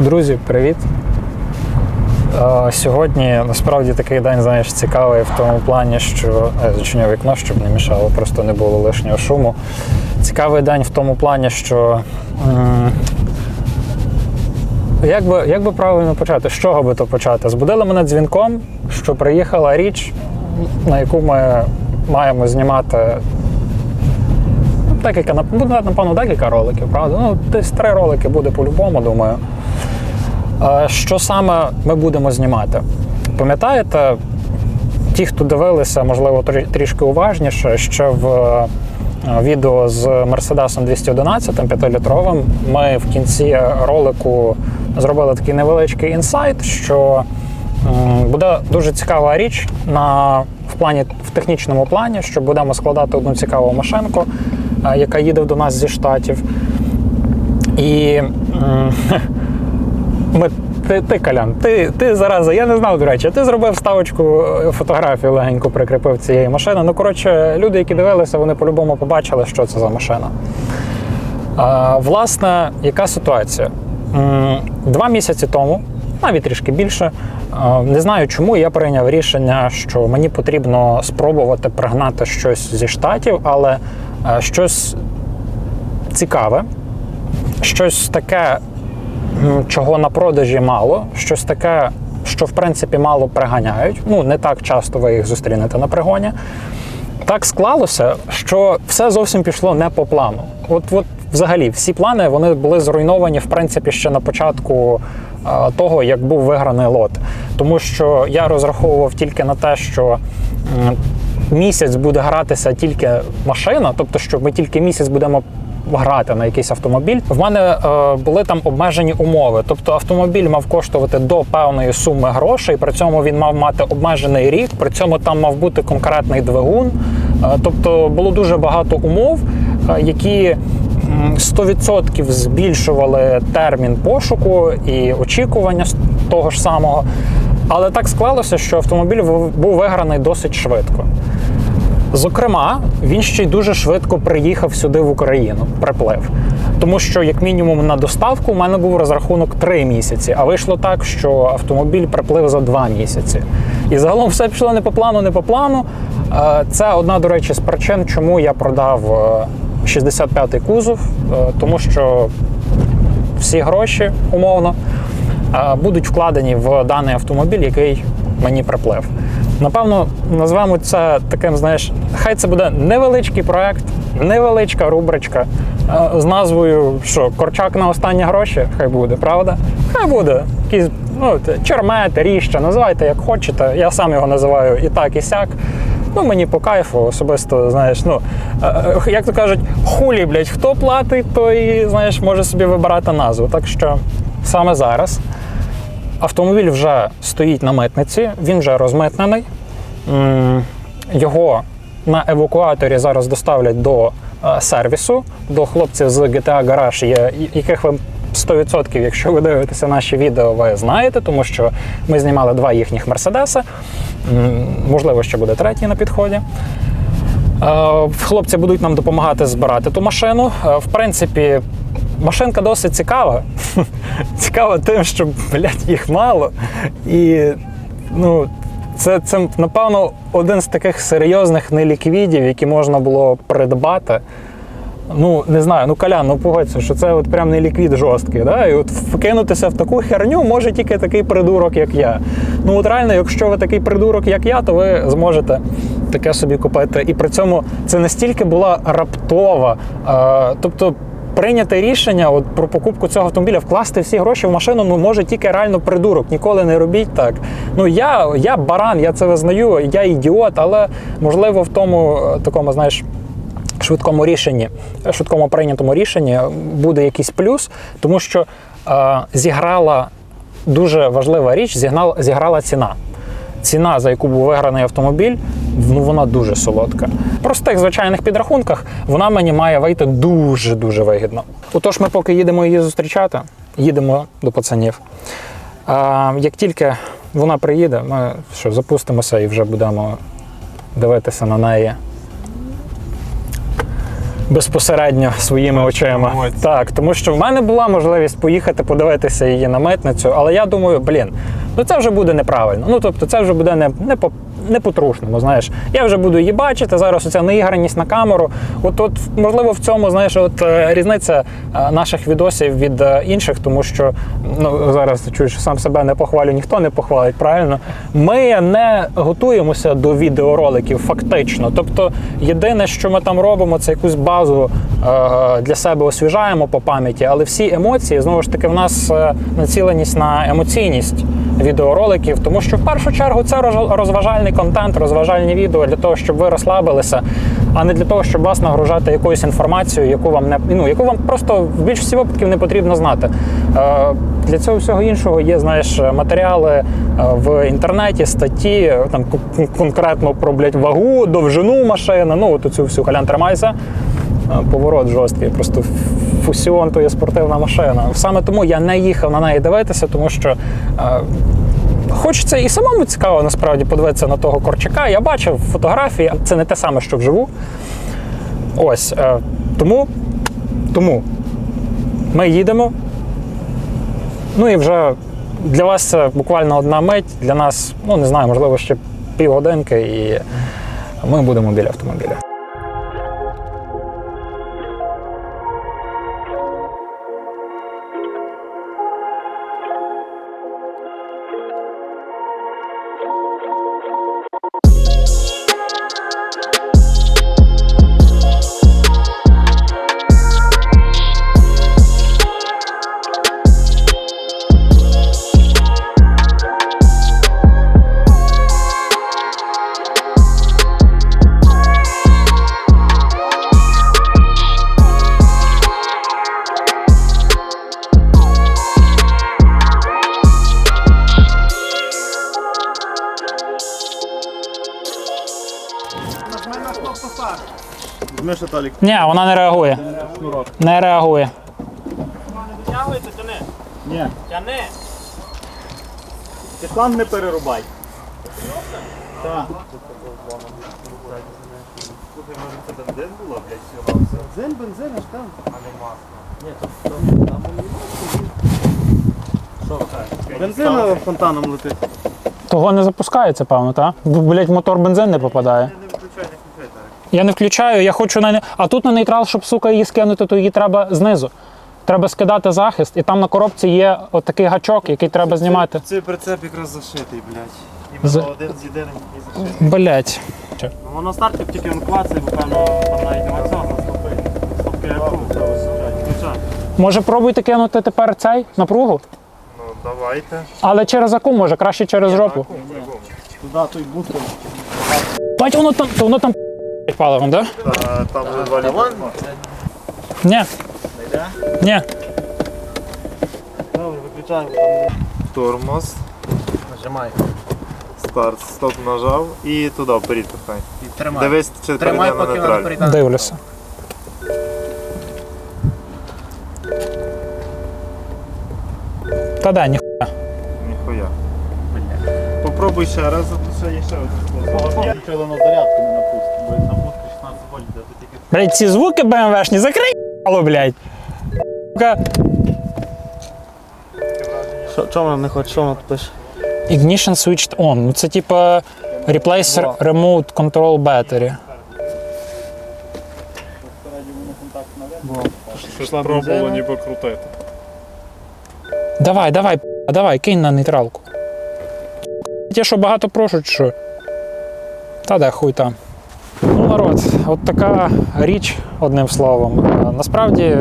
Друзі, привіт! Е, Сьогодні насправді такий день, знаєш, цікавий в тому плані, що я зачиняв вікно, щоб не мішало, просто не було лишнього шуму. Цікавий день в тому плані, що як би, як би правильно почати? З чого би то почати? Збудили мене дзвінком, що приїхала річ, на яку ми маємо знімати ну, декілька, напевно, декілька роликів, правда? Ну, десь три ролики буде по-любому, думаю. Що саме ми будемо знімати? Пам'ятаєте, ті, хто дивилися, можливо, трішки уважніше, ще в е, відео з Мерседесом 211 5-літровим, ми в кінці ролику зробили такий невеличкий інсайт, що буде дуже цікава річ на, в, плані, в технічному плані, що будемо складати одну цікаву машинку, е, яка їде до нас зі штатів. І ми, ти, ти Колян, ти, ти зараза, я не знав, до речі, ти зробив ставочку е, фотографію легенько прикріпив цієї машини. Ну, коротше, люди, які дивилися, вони по-любому побачили, що це за машина. А, власне, яка ситуація? Два місяці тому, навіть трішки більше, не знаю чому, я прийняв рішення, що мені потрібно спробувати пригнати щось зі штатів, але е, щось цікаве, щось таке, чого на продажі мало, щось таке, що в принципі мало приганяють. Ну, не так часто ви їх зустрінете на пригоні. Так склалося, що все зовсім пішло не по плану. От, от взагалі, всі плани вони були зруйновані, в принципі, ще на початку е, того, як був виграний лот. Тому що я розраховував тільки на те, що м, місяць буде гратися тільки машина, тобто, що ми тільки місяць будемо грати на якийсь автомобіль. В мене е, були там обмежені умови. Тобто автомобіль мав коштувати до певної суми грошей, при цьому він мав мати обмежений рік, при цьому там мав бути конкретний двигун. Е, тобто було дуже багато умов, е, які м, 100% збільшували термін пошуку і очікування того ж самого. Але так склалося, що автомобіль був виграний досить швидко. Зокрема, він ще й дуже швидко приїхав сюди в Україну, приплив. Тому що, як мінімум, на доставку у мене був розрахунок 3 місяці, а вийшло так, що автомобіль приплив за 2 місяці. І загалом все пішло не по плану, не по плану. Е, Це одна, до речі, з причин, чому я продав е, 65-й кузов, е, тому що всі гроші, умовно, е, будуть вкладені в даний автомобіль, який мені приплив. Напевно, назвемо це таким, знаєш, хай це буде невеличкий проект, невеличка рубричка е, з назвою що, Корчак на останні гроші, хай буде, правда? Хай буде. Якийсь ну, чермет, ріща, називайте як хочете. Я сам його називаю і так, і сяк. Ну, мені по кайфу, особисто, знаєш, ну, е, е, як то кажуть, хулі, блядь, хто платить, той, знаєш, може собі вибирати назву. Так що саме зараз автомобіль вже стоїть на митниці, він вже розмитнений. Його на евакуаторі зараз доставлять до е, сервісу, до хлопців з GTA Garage, яких ви 100%, якщо ви дивитеся наші відео, ви знаєте, тому що ми знімали два їхніх Мерседеса. Можливо, ще буде третій на підході. Е, Хлопці будуть нам допомагати збирати ту машину. Е, В принципі, машинка досить цікава. Цікава тим, що блядь, їх мало. І ну, це, це, напевно, один з таких серйозних неліквідів, які можна було придбати. Ну, не знаю, ну Колян, ну погодься, що це от прям не ліквід жорсткий. Да? І от вкинутися в таку херню може тільки такий придурок, як я. Ну от реально, якщо ви такий придурок, як я, то ви зможете таке собі купити. І при цьому це настільки була раптова. Е, тобто прийняти рішення от, про покупку цього автомобіля, вкласти всі гроші в машину, ну може тільки реально придурок. Ніколи не робіть так. Ну я, я баран, я це визнаю, я ідіот, але можливо в тому е, такому, знаєш швидкому рішенні, швидкому прийнятому рішенні буде якийсь плюс, тому що е, зіграла дуже важлива річ, зігнала, зіграла ціна. Ціна, за яку був виграний автомобіль, ну вона дуже солодка. В простих звичайних підрахунках вона мені має вийти дуже-дуже вигідно. Отож, ми поки їдемо її зустрічати, їдемо до пацанів. А, як тільки вона приїде, ми що, запустимося і вже будемо дивитися на неї безпосередньо своїми очима. Так, тому що в мене була можливість поїхати подивитися її на митницю, але я думаю, блін, ну це вже буде неправильно. Ну тобто, це вже буде не, не по. Не по-трушному, знаєш, я вже буду її бачити. Зараз оця неіграність на камеру. От, от можливо, в цьому знаєш, от е, різниця е, наших відосів від е, інших, тому що ну зараз чуєш, сам себе не похвалю, ніхто не похвалить. Правильно, ми не готуємося до відеороликів, фактично. Тобто, єдине, що ми там робимо, це якусь базу для себе освіжаємо по пам'яті, але всі емоції знову ж таки в нас націленість на емоційність відеороликів, тому що в першу чергу це роз- розважальний контент, розважальні відео для того, щоб ви розслабилися, а не для того, щоб вас нагружати якоюсь інформацією, яку вам не ну, яку вам просто в більшості випадків не потрібно знати. Е, Для цього всього іншого є, знаєш, матеріали е, в інтернеті, статті там конкретно про блядь, вагу, довжину машини. Ну, от цю всю халян тримайся. Е, Поворот жорсткий, просто фусіон то є спортивна машина. Саме тому я не їхав на неї дивитися, тому що хочеться і самому цікаво насправді подивитися на того корчака. Я бачив фотографії, це не те саме, що вживу. Ось е, тому, тому ми їдемо. Ну і вже для вас це буквально одна мить, для нас, ну не знаю, можливо, ще півгодинки, і ми будемо біля автомобіля. Ні, вона не реагує. Не реагує. Витягується чи? Ні. Тяни. Ти шланг не перерубай. Так. Слухай, може це бензин було, блядь, сюди? Бензин, бензин, аж там. А не масло. Ні, то там Що Бензин фонтаном летить. Того не запускається, певно, так? Блять, мотор бензин не попадає. Не виключай, не включай, так. Я не включаю, я хочу на не- А тут на нейтрал, щоб сука її скинути, то її треба знизу. Треба скидати захист, і там на коробці є от такий гачок, який треба знімати. Цей прицеп якраз зашитий, блядь. За- Іменно один з єдиним і зашитий. Блять. Ну, Воно стартить тільки він клацає, буквально там навіть нема цього. Стопи. Стопки яку? Включай. Може, пробуйте кинути тепер цей напругу? Ну, давайте. Але через аку, може, краще через жопу. Туди той бутер. Бать, воно там, то воно там паливом, да? Там літри. Ні. Ні. Добре, виключаємо. Тормоз. Нажимай. Старт, стоп нажав і туди вперед пихай. І тримай. Дивись, чи Тримай, перейде на поки вона нейтраль. перейде. Дивлюся. Та да, ні. Ніхуя. Попробуй ще раз, а тут ще є ще один. Нічого на зарядку не напустить, Блять, ці звуки БМВшні, закрий блядь. Сука. Що, вона не хоче, що вона тут пише? Ignition switched on. Ну це типа replace remote control battery. Спробувало ніби крутити. Давай, давай, п***, давай, кинь на нейтралку. Ті, що багато прошу, чи що? Та де хуй там. Народ, от така річ, одним словом. Е, Насправді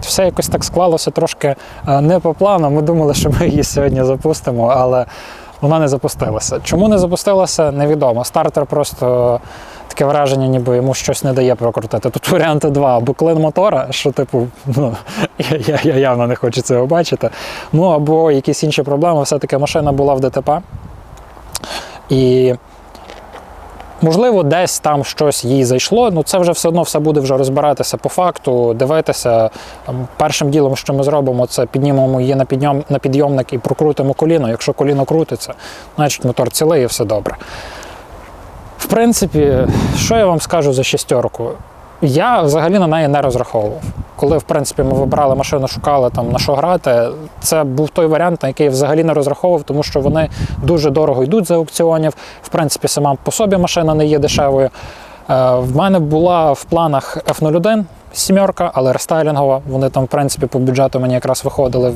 все якось так склалося трошки е, не по плану. Ми думали, що ми її сьогодні запустимо, але вона не запустилася. Чому не запустилася, невідомо. Стартер просто таке враження, ніби йому щось не дає прокрутити. Тут варіанти два: або клин мотора, що, типу, ну, я, я, я явно не хочу цього бачити. Ну або якісь інші проблеми. Все-таки машина була в ДТП. І Можливо, десь там щось їй зайшло, ну це вже все одно все буде вже розбиратися по факту, дивитися. Ем, Першим ділом, що ми зробимо, це піднімемо її на, підйом, на підйомник і прокрутимо коліно. Якщо коліно крутиться, значить мотор цілий і все добре. В принципі, що я вам скажу за шістерку? Я взагалі на неї не розраховував. Коли, в принципі, ми вибирали машину, шукали там на що грати, це був той варіант, на який я взагалі не розраховував, тому що вони дуже дорого йдуть за аукціонів. В принципі, сама по собі машина не є дешевою. Е, В мене була в планах F01 сімерка, але рестайлінгова. Вони там, в принципі, по бюджету мені якраз виходили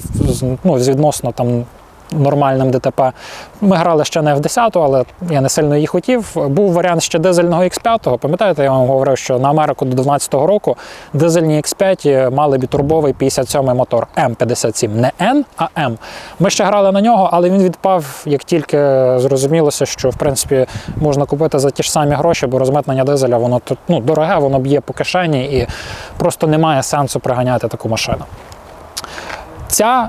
ну, з відносно там нормальним ДТП. Ми грали ще не в 10 але я не сильно її хотів. Був варіант ще дизельного X5. Пам'ятаєте, я вам говорив, що на Америку до 2012 року дизельні X5 мали бітурбовий 57-й мотор М57. Не N, а М. Ми ще грали на нього, але він відпав, як тільки зрозумілося, що в принципі можна купити за ті ж самі гроші, бо розмитнення дизеля воно ну, дороге, воно б'є по кишені і просто немає сенсу приганяти таку машину. Ця,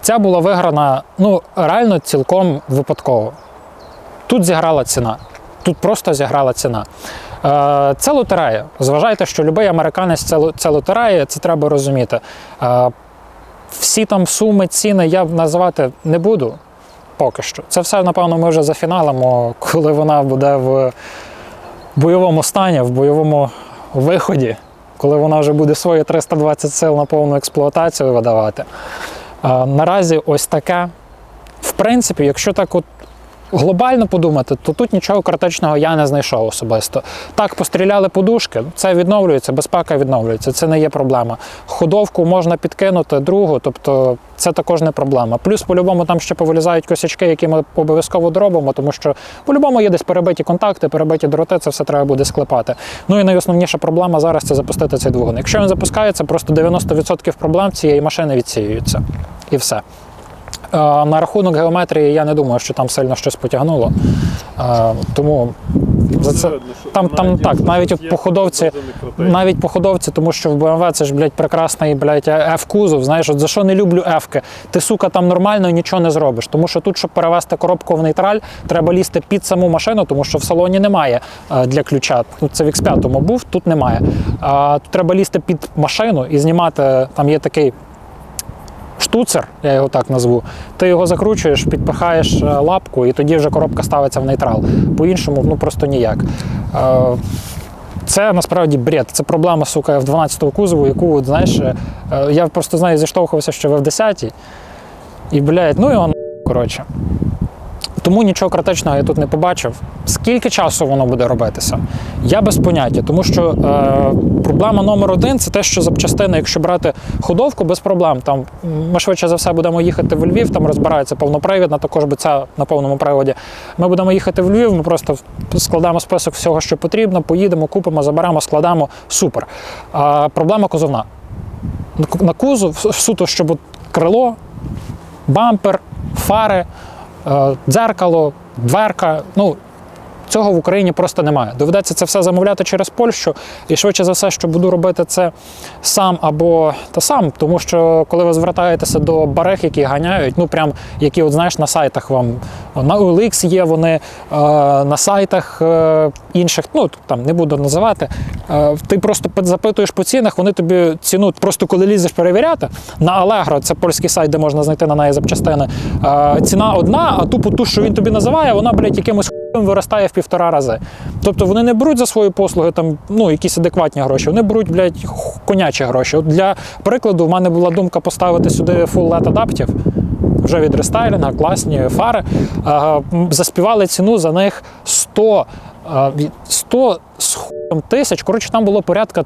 ця була виграна ну, реально цілком випадково. Тут зіграла ціна. Тут просто зіграла ціна. Е, Це лотерея. Зважайте, що будь-який американець це, це лотерея, це треба розуміти. Е, Всі там суми, ціни я називати не буду поки що. Це все, напевно, ми вже зафіналимо, коли вона буде в бойовому стані, в бойовому виході, коли вона вже буде свої 320 сил на повну експлуатацію видавати. Наразі ось таке. В принципі, якщо так от глобально подумати, то тут нічого критичного я не знайшов особисто. Так, постріляли подушки, це відновлюється, безпека відновлюється, це не є проблема. Ходовку можна підкинути другу, тобто це також не проблема. Плюс, по-любому, там ще повилізають косячки, які ми обов'язково доробимо, тому що по-любому є десь перебиті контакти, перебиті дроти, це все треба буде склепати. Ну і найосновніша проблема зараз це запустити цей двигун. Якщо він запускається, просто 90% проблем цієї машини відсіюються. І все. На рахунок геометрії я не думаю, що там сильно щось потягнуло. Тому за це там, там так, навіть от по навіть по ходовці, тому що в BMW це ж, блядь, прекрасний, блядь, F-кузов. Знаєш, от за що не люблю F-ки? Ти, сука, там нормально нічого не зробиш. Тому що тут, щоб перевести коробку в нейтраль, треба лізти під саму машину, тому що в салоні немає е, для ключа. Тут це в X5 був, тут немає. Тут треба лізти під машину і знімати, там є такий штуцер, я його так назву, ти його закручуєш, підпихаєш е, лапку, і тоді вже коробка ставиться в нейтрал. По-іншому, ну просто ніяк. Е, Це насправді бред. Це проблема, сука, в 12-го кузову, яку, знаєш, е, я просто знаю, зіштовхувався що в F10. І, блядь, ну і на- коротше. Тому нічого критичного я тут не побачив. Скільки часу воно буде робитися? Я без поняття, тому що е, проблема номер один це те, що запчастини, якщо брати ходовку, без проблем. Там ми швидше за все будемо їхати в Львів, там розбирається повнопривідна, також би ця на повному приводі. Ми будемо їхати в Львів, ми просто складемо список всього, що потрібно, поїдемо, купимо, заберемо, складемо. Супер. А проблема кузовна. На ку- кузов суто, щоб крило, бампер, фари, дзеркало, дверка. Ну, цього в Україні просто немає. Доведеться це все замовляти через Польщу, і швидше за все, що буду робити це сам або та сам, тому що коли ви звертаєтеся до барег, які ганяють, ну прям які, от знаєш, на сайтах вам на OLX є вони е, на сайтах е, інших, ну там не буду називати. Е, ти просто запитуєш по цінах, вони тобі ціну просто коли лізеш перевіряти на Allegro, це польський сайт, де можна знайти на неї запчастини. Ціна одна, а тупо ту, що він тобі називає, вона, блядь, якимось виростає в півтора рази. Тобто вони не беруть за свої послуги там, ну, якісь адекватні гроші, вони беруть, блядь, конячі гроші. От для прикладу, в мене була думка поставити сюди full LED адаптів. Вже від рестайлінга, класні фари. М, Заспівали ціну за них 100, е, 100 з тисяч. Коротше, там було порядка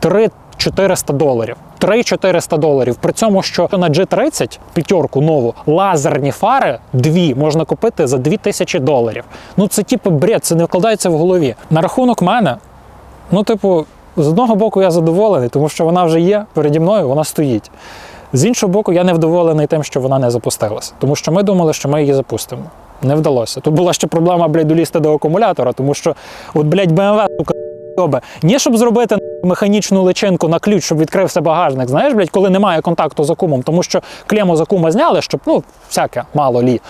3-400 доларів. 3-400 доларів. При цьому, що на G30 п'ятерку нову лазерні фари дві можна купити за 2000 доларів. Ну це типу бред, це не вкладається в голові. На рахунок мене, ну, типу, з одного боку, я задоволений, тому що вона вже є переді мною, вона стоїть. З іншого боку, я не вдоволений тим, що вона не запустилася, тому що ми думали, що ми її запустимо. Не вдалося. Тут була ще проблема, блядь, долізти до акумулятора, тому що, от, блядь, BMW, сука, ні, щоб зробити механічну личинку на ключ, щоб відкрився багажник, знаєш, блядь, коли немає контакту з акумом, тому що клему з акума зняли, щоб, ну, всяке, мало лі.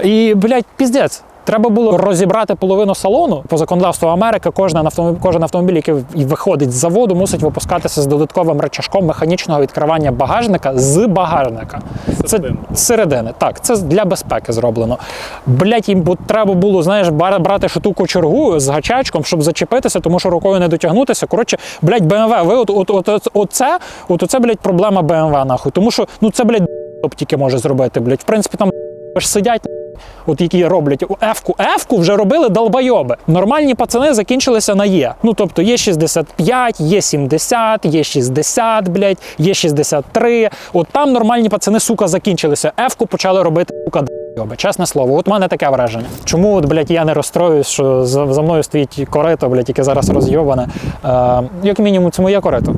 І, блядь, піздець. Треба було розібрати половину салону по законодавству Америки. Кожен автомобіль, кожен автомобіль, який виходить з заводу, мусить випускатися з додатковим речашком механічного відкривання багажника з багажника. Це Середини. з середини. Так, це для безпеки зроблено. Блять, їм бу- треба було, знаєш, брати штуку чергу з гачачком, щоб зачепитися, тому що рукою не дотягнутися. Коротше, блять, BMW, ви от, от, от, от, оце, от оце, блять, проблема BMW, нахуй. Тому що ну це, блять, тільки може зробити. Блять, в принципі, там ж сидять. От які роблять F-ку. F-ку вже робили долбойоби. Нормальні пацани закінчилися на Є. Ну тобто є 65, є 70, є 60, блядь, є 63. От там нормальні пацани, сука, закінчилися. F-ку почали робити сука долбойоби. Чесне слово, от в мене таке враження. Чому, от, блядь, я не розстроююсь, що за, мною стоїть корито, блядь, яке зараз розйобане. Е, як мінімум, це моє корито.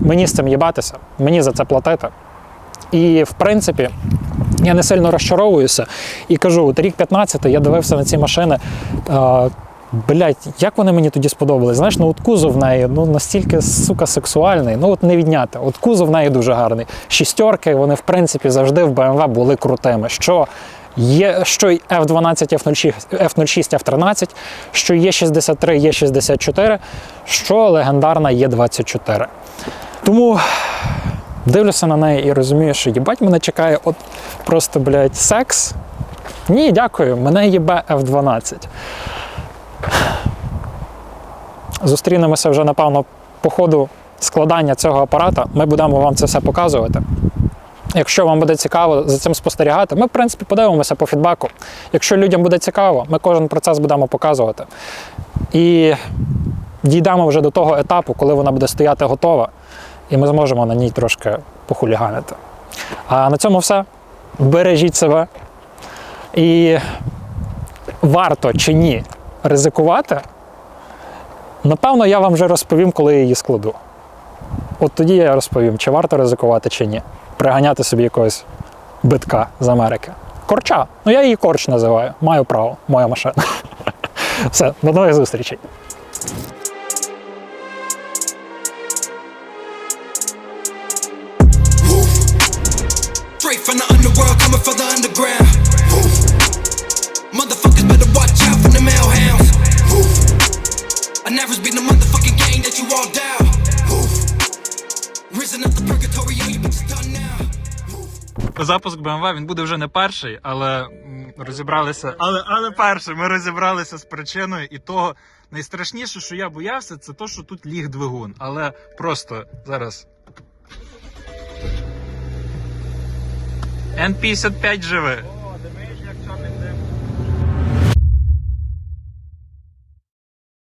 Мені з цим їбатися, мені за це платити. І в принципі, я не сильно розчаровуюся і кажу: от рік 15 я дивився на ці машини. Е, Блять, як вони мені тоді сподобались? Знаєш, ну от кузов в неї ну настільки сука сексуальний, ну от не відняти. От кузов в неї дуже гарний. Шістерки, вони в принципі завжди в BMW були крутими. Що є, що й F12, F06, F06, F13, що є 63, є 64, що легендарна є 24. Тому дивлюся на неї і розумію, що їбать мене чекає от просто, блядь, секс. Ні, дякую, мене їбе F12. Зустрінемося вже, напевно, по ходу складання цього апарата. Ми будемо вам це все показувати. Якщо вам буде цікаво за цим спостерігати, ми, в принципі, подивимося по фідбеку. Якщо людям буде цікаво, ми кожен процес будемо показувати. І дійдемо вже до того етапу, коли вона буде стояти готова, і ми зможемо на ній трошки похуліганити. А на цьому все. Бережіть себе. І варто чи ні ризикувати, напевно, я вам вже розповім, коли я її складу. От тоді я розповім, чи варто ризикувати, чи ні. Приганяти собі якогось битка з Америки. Корча. Ну я її корч називаю. Маю право, моя машина. Все, до нових зустрічей. From the underworld, coming for the underground. Woo. Motherfuckers better watch out for the mail hounds. I never been the motherfucking gang that you all down. Risen up the purgatory, all you bitches done now. Запуск BMW він буде вже не перший, але розібралися. Але, але перший, ми розібралися з причиною і того. Найстрашніше, що я боявся, це то, що тут ліг двигун. Але просто зараз. N55 живе.